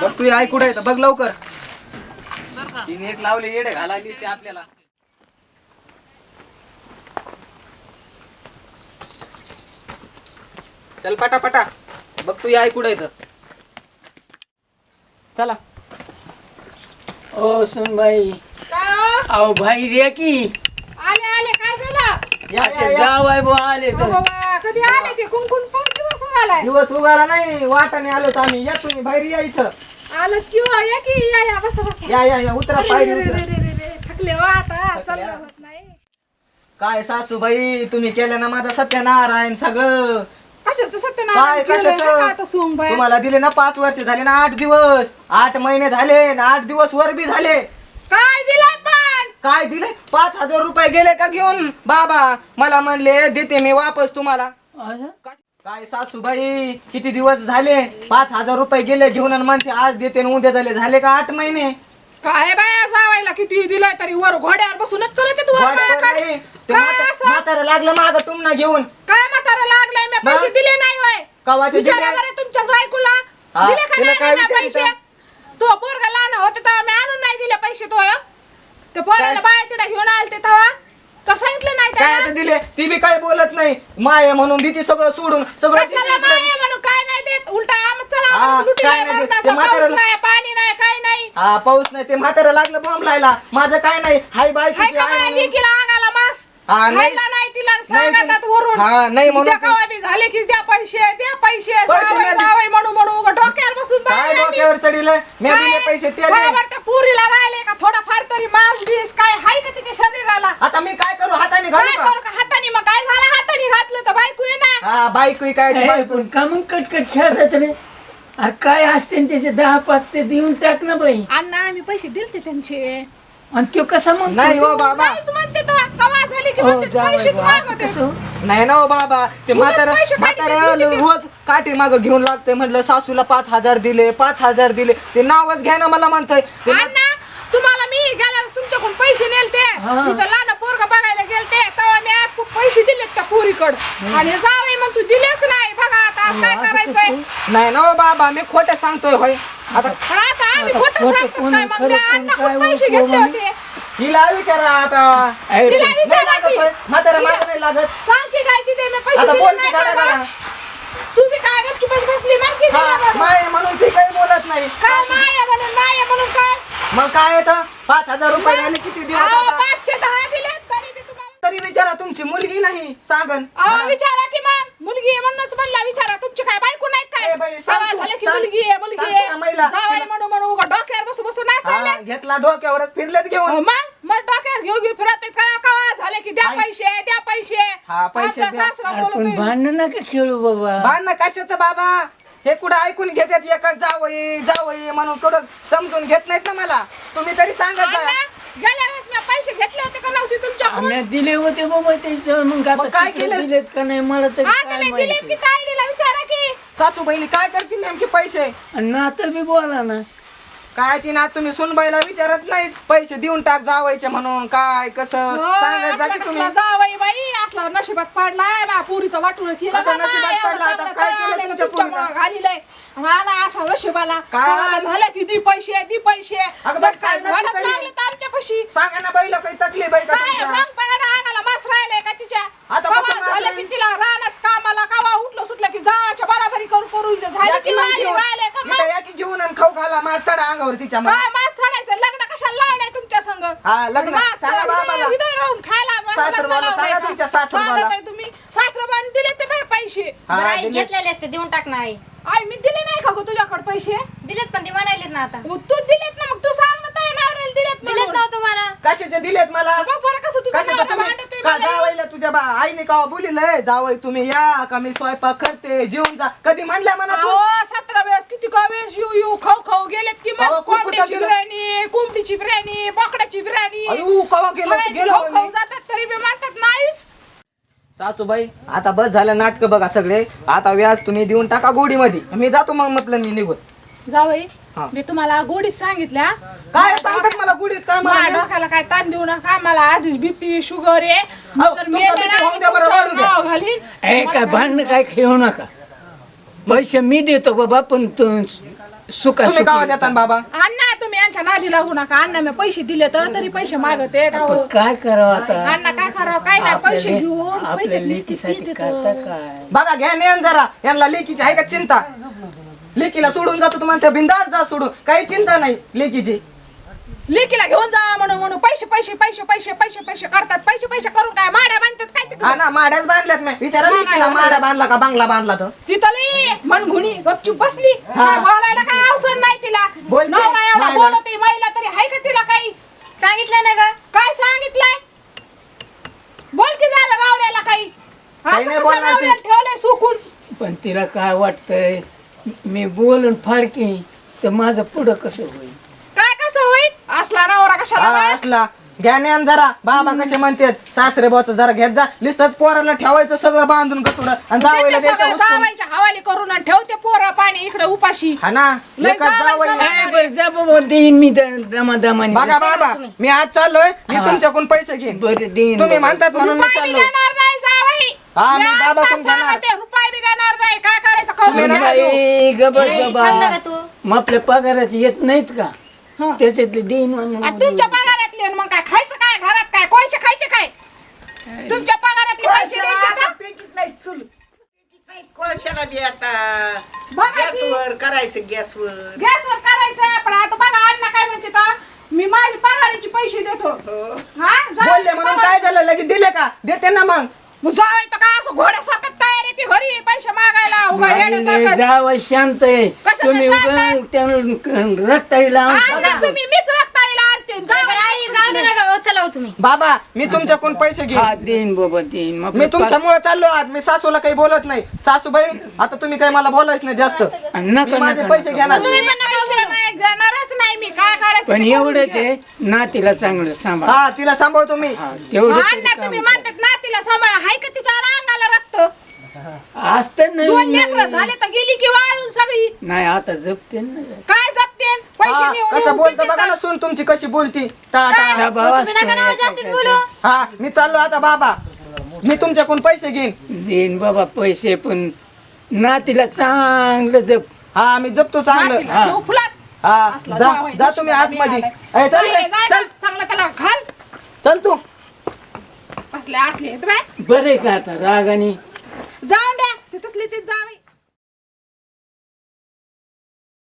बघ तू आई कुठे आहे? बघ लवकर. तिने एक लावले येडे घाला दिसते आपल्याला. चल पटा पटा बघ तू आई कुठे आहे चला. ओ सुनबाई. काय हो? अहो भाई रे की. आले आले काय झालं? या, या, या. जावाय बो आले अहो तर बाबा, कधी आले ते? कुंकुन पण दिवस आलाय दिवस उगाला नाही वाटाने आलो तर आम्ही. या तुम्ही बाहेर या इथं. आलं किंवा या की या या बसा बसा. या या या उतरा अरे, पायरी रे, रे, उतरा. रे, रे, रे, थकले हो आता? चाललं होत नाही. काय सासूबाई तुम्ही केलं ना माझा सत्यनारायण सगळं. कशाचं काय सत्यनारायण केलंय का आता कशाचं सोमबाई तुम्हाला दिले ना पाच वर्ष झाले ना आठ दिवस. आठ महिने झाले ना आठ दिवस वर बी झाले. काय दिलं पण? काय दिले? पाच हजार रुपये गेले का घेऊन? बाबा मला म्हणले देते मी वापस तुम्हाला. असं? काय- सासूबाई किती दिवस झाले पाच हजार रुपये गेले घेऊन आणि म्हणते आज देते आणि उद्या झाले झाले का आठ महिने काय बाया जावायला किती दिलंय तरी वर घोड्यावर बसूनच चलत वर वाटत माझ्याकडे. नाही. ते काय म्हाता- असं म्हातारं लागलं माग तुमना घेऊन काय म्हातारा लागलाय मी पैसे? दिले नाही वय कवाचे दिले? विचारा बरं तुमच्याच बायकोला हा, दिले का तिला नाही काय विचारित पैसे? तो पोरगा लहान होते तेव्हा मी आणून नाही दिले पैसे तो हं? ते पोराला बाया तिला घेऊन आले ते तेव्हा तो सांगितलं नाही काय त्याला दिले ती बी काय बोलत नाही माय म्हणून दिती सगळं सोडून सगळं कशाला दिती इकडे. माये म्हणून काय नाही देत उलटा आम चला हा, आम्हाला लुटी काय नाही नाही म्हणून देत. असं ते म्हाताऱ्याला- पाऊस नाही पाणी नाही काय नाही हा पाऊस नाही ते म्हातारं लागलं बॉम्ब लायला माझं काय नाही हाय बाय हाय का माया लेकीला अंगाला मास हा, नाही. खायला नाही तिला आणि नाही ते- सांगतात वरून हा, नाही म्हणून त्या ते- कवा बी झाले की द्या पैसे द्या पैसे पैसे नाही. म्हणू म्हणू उगा डोक्यावर बसून काय बाहेर आली. डोक्यावर चढिलं मी दिले काय? पैसे ते दे. बरोबर त्या पुरीला राहिले का थोडा फार तरी मांस बीस काय हाय का तिच्या शरीराला आता मी काय करू हाताने काय घालू करू का हाताने मग काय झालं हाताने घातलं तर बायको आहे ना का हा बाईक काय ए, बाईक पण का मग कटकट खेळतात रे अरे काय असते न त्याचे दहा पाच ते देऊन टाक ना बाई. अण्णा आम्ही पैसे दिलते त्यांचे. आणि तो कसा मग नाही हो बाबा. नाहीच म्हणते तो. कवा झाली की हो, म्हणते पैसेच मागवते? नाही ना हो बाबा. ते उगाच म्हातारा पैसे. रोज काठी माग घेऊन लागते म्हटलं सासूला पाच हजार दिले पाच हजार दिले. ते नावच घ्या ना मला म्हणतोय. ते ना- अण्णा तुम्हाला मी गेल्या तुमच्याकडून पैसे नेलते. हा. तिचं लहान पोरग बघायला गेलते. तेव्हा मी आप- पैसे दिले त्या पोरीकड. आणि तू दिलेच नाही. बघा आता काय करायचंय? नाही ना हो बाबा मी खोटं सांगतोय होय. आता पण आता आम्ही आता खोटं खोटं सांगतो कोण- काय? मग खरं त्या कोण अण्णाकडून काय पैसे बोलतो घेतले म्हणे? होते. हिला विचारा आता. अरे, तिला नाही विचारा लागत की. होय. म्हातारा माझं नाही लागत. सांग की काय तिथे मी पैसे आता दिले बोल नाही की गाडा का गाडा. बा? तू बी काय गपचूप बसली मग किती हा, दिले म्हणून? माय म्हणून ती काही बोलत नाही. काय माया म्हणून माया म्हणून काय? मग काय येतं पाच हजार रुपये झाले किती दिवस अहो, आता? पाचशे दहा दिले तरी बी तुम्हाला तरी विचारा तुमची मुलगी नाही सांगन. अहो, विचारा की मग. मुलगी आहे म्हणूनच म्हणला विचारा तुमची काय बायको नाही काय? ए बाई, सांग सवय तू, झाली की सांग. मुलगी आहे मुलगी सांग. आहे. जावई म्हणू म्हणू उगा डोक्यावर बसू बसू नाही हा, चालले घेतला डोक्यावरच फिरलेत घेऊन. मग? मग डोक्यावर घेऊ घेऊ फिरत आहेत का? कवा झाले की द्या. पैसे द्या पैसे. हा, पैसे द्या. सासरा अरे, पण बोलतोय भांडण नका खेळू बाबा. भांडणं कशाचं बाबा? हे कुठं ऐकून घेतात एकच जावई जावई म्हणून कुठं समजून घेत नाहीत ना मला. तुम्ही तरी सांगत जा. अण्णा, गेल्या वेळेस मी पैसे घेतले होते का नव्हते तुमच्याकडून आम्ही दिले होते बाबा त्याच्यावर मग मग आता काय तिकडे केलं? दिलेत का नाही मला तरी आता काय मी दिले की माहिती ताईडीला विचारा की. सासू बहिणी काय करतील नेमके पैसे? आणि नातं बी बोला ना. कायची ना तुम्ही सुनबाईला विचारत नाहीत. पैसे देऊन टाक जावायचे म्हणून काय कसं? हो, सांगत जा असला की तुम्ही. कसला जावई बाई. नशिबात पडलाय बा पुरीचं केलं कसं नशिबात पडला आता? काय केलं आलेलं तुमच्या तुमच्यामुळं पोरीनं? घालीलंय मला असा नशिबाला काय? झालं की दी पैसे दी पैसे अगं बस बस काय काय झाडच झालं तरी? लागले तर आमच्यापाशी सांगा ना बाईला काही तकलीफ आहे का काय तुमच्या? मग बघा ना अंगाला मास राहिलाय का तिच्या आता कवा कसं मास झालं की राहील? तिला राहणच कामाला कवा उठलं सुटलं की बराबरी करू करू इथं झालं या की की मग घेऊन. राहिले का इथं मास? या की घेऊन आणि खाऊ घाला माझ चढा अंगावर तिच्या मग. काय मास चढायचं लग्न कशाला लावलंय तुमच्या संग हा, लग्न. मास सांगा हृदय- बाबाला. हृदय राहून खायला सांगा तुमच्या तुम्ही. दिले ते बाई पैसे. हा, बरं, आई दिले. घेतलेले असते देऊन टाक ना आई. आई मी दिले नाही का गं तुझ्याकडे पैसे? दिलेत पण ते म्हणालेत ना आता. मग तू दिलेत ना मग तू सांग ना ताई नवऱ्याला दिलेत दिलेत म्हणून. ना तुम्हाला कशाचे दिलेत मला? बघ बरं कसं तुझं कशाचे नवरा तुम्ही? भांडतोय का मला? येऊन. जावईला तुझ्या बा आईने का बोलिलंय जावई तुम्ही या का मी स्वयंपाक करते जेवून जा. कधी म्हणल्या तू अहो, वेळेस किती का वेळेस येऊ येऊ खाऊ खाऊ गेलेत की अहो, मग खूप कोंबड्याची कुठं बिर्याणी कोंबडीची बिर्याणी बोकड्याची बिर्याणी. अयो कवा गेलो? सगळ्याची गेलो खाऊ खाऊ मी. जातात तरी बी म्हणतात नाहीच. सासूबाई आता बस झालं नाटक बघा सगळे. आता व्याज तुम्ही देऊन टाका गोडीमध्ये. मी जातो मग म्हटलं मी निघून. जावई हा. मी तुम्हाला गोडीच सांगितल्या. काय सांगतात मला गुढीत काय मला माझ्या डोक्याला काय ताण देऊ नका. मला आधीच बीपी शुगर आहे. अहो, जर तुमचा मेले BP ना, होऊन द्या बरं, तुमच्यावर वाढू द्या. नाव घालीन. ए काय भांडणं काय खेळू नका. पैसे मी देतो बाबा पण तुम्ही गावात बाबा? अण्णा तुम्ही यांच्या नादी लागू नका. अण्णा मी पैसे दिले तर तरी पैसे मागते. हो? काय करावं आता? अण्णा काय करावं? काय नाही पैसे घेऊन आपल्या पैसे नुसते लेकीसाठी पीत करता येतं. काय? बघा घ्या नेन जरा. यांना लेकीची आहे का चिंता? लेकीला सोडून जातो तुम्हाला बिंदात जा सोडून. काही चिंता नाही लेकीची. लेकीला घेऊन जा म्हणून म्हणून. पैसे पैसे पैसे पैसे पैसे पैसे करतात. पैसे पैसे करून काय माड्या बांधतात? काय हा ना माड्याच बांधल्यात मी. विचारा लेकीला माड्या बांधला का बांगला बांधला तर? लई मनगुणी गपचूप बसली. काय बोलायला काय अवसर नाही तिला. बोलते. नवरा एवढा नाही, बोलते महिला तरी आहे का तिला काही? सांगितलं ना ग. काय सांगितलंय? बोल की झालं नवऱ्याला काही. काही असं नाही कसं बोलणार ती. नवऱ्याला ठेवलंय सुकून. पण तिला काय वाटतंय मी बोलून फारकी तर माझं पुढं कसं होईल? काय कसं होईल? असला नवरा कशाला हा? असला. घ्या ज्ञान जरा. बाबा कसे म्हणतात सासरे बोच जरा घेत जा. लिस्टात पोराला ठेवायचं सगळं बांधून गतुड आणि जावयाला द्यायचं. जावायच्या हवाली करून आणि ठेवते पोरं पाणी इकडे उपाशी. हा ना. लय एकच जावई जावई सगळं. काय बरं जा बाबा देईन मी दमा दमाने बघा बाबा मी आज चाललोय मी हा. तुमच्याकडून पैसे घेईन. बरं देईन तुम्ही बाबा. म्हणतात म्हणून मी रुपये बी चाललो देणार नाही जावई. हा, मी मी बाबा देणार. सांगते, रुपये बी देणार नाही. काय करायचं करून थांब ना ग तू. मग आपल्या पगाराचे येत नाहीत का? हं. त्याच्यातले देईन म्हणून. आणि तुमच्या पगारातले आणि मग काय खायचं काय कोळशे खायचे काय? तुमच्या पगारातले पैसे द्यायचे तर पेटीत नाही चूल. पेटीत नाही कोळशाला बी आता. बघा की. गॅसवर करायचं गॅसवर. गॅसवर करायचं पण आता बघा अण्णा काय म्हणते तर मी माझी पगाराचे पैसे देतो. हा. बोलले म्हणून काय झालं? लगेच दिले का? देते ना मग. जावई तर काय असं घोड्यासारखं तयार आहे ती घरी पैसे मागायला उगा नाही, येण्यासारखं. जावं शांत आहे. तुम्ही शांत आहे? उगा अण्णा तुम्ही मीच रक्ताईला आणते बरं, आई जाऊ दे ना तुम्ही. बाबा मी तुमच्याकडून पैसे घेईन. हा देईन बाबा देईन. मग मी तुमच्यामुळे चाललो आज. मी सासूला काही बोलत नाही. सासूबाई आता तुम्ही काही मला बोलायच नाही जास्त. नका मी माझे नका, पैसे नका. घेणार तुम्ही पण नका पैसे बोलू. नाही देणारच नाही. मी काय करायचं पण ते करून घ्या. नातीला चांगलं सांभाळ. हा तिला सांभाळतो मी. हा तेवढं तरी काम तुम्ही. म्हणतात ना तिला सांभाळा. हाय का तिच्या अंगाला रक्त? असतं दोन नवीन लेकरं नवीन. झाले तर गेली की वाळून सगळी? नाही आता जपते ना. पैसे हा, कसं बोलतो बघा. ना सून तुमची कशी बोलती. टा टा स्वभाव हो, तुम्ही नका ना असतो जास्तीच बोलू. हा मी चाललो आता बाबा. मी तुमच्याकडून पैसे घेईन. देईन बाबा पैसे पण नातीला चांगलं जप. हा मी जपतो चांगलं. मातीला ठेव फुलात. हा असला जा तुम्ही आतमध्ये. ए, चल रे, जाय चल. ना, चांगलं त्याला घाल. चल तू. असले असले. बरे का आता रागाने? जाऊन द्या. तिथंच लिहित जा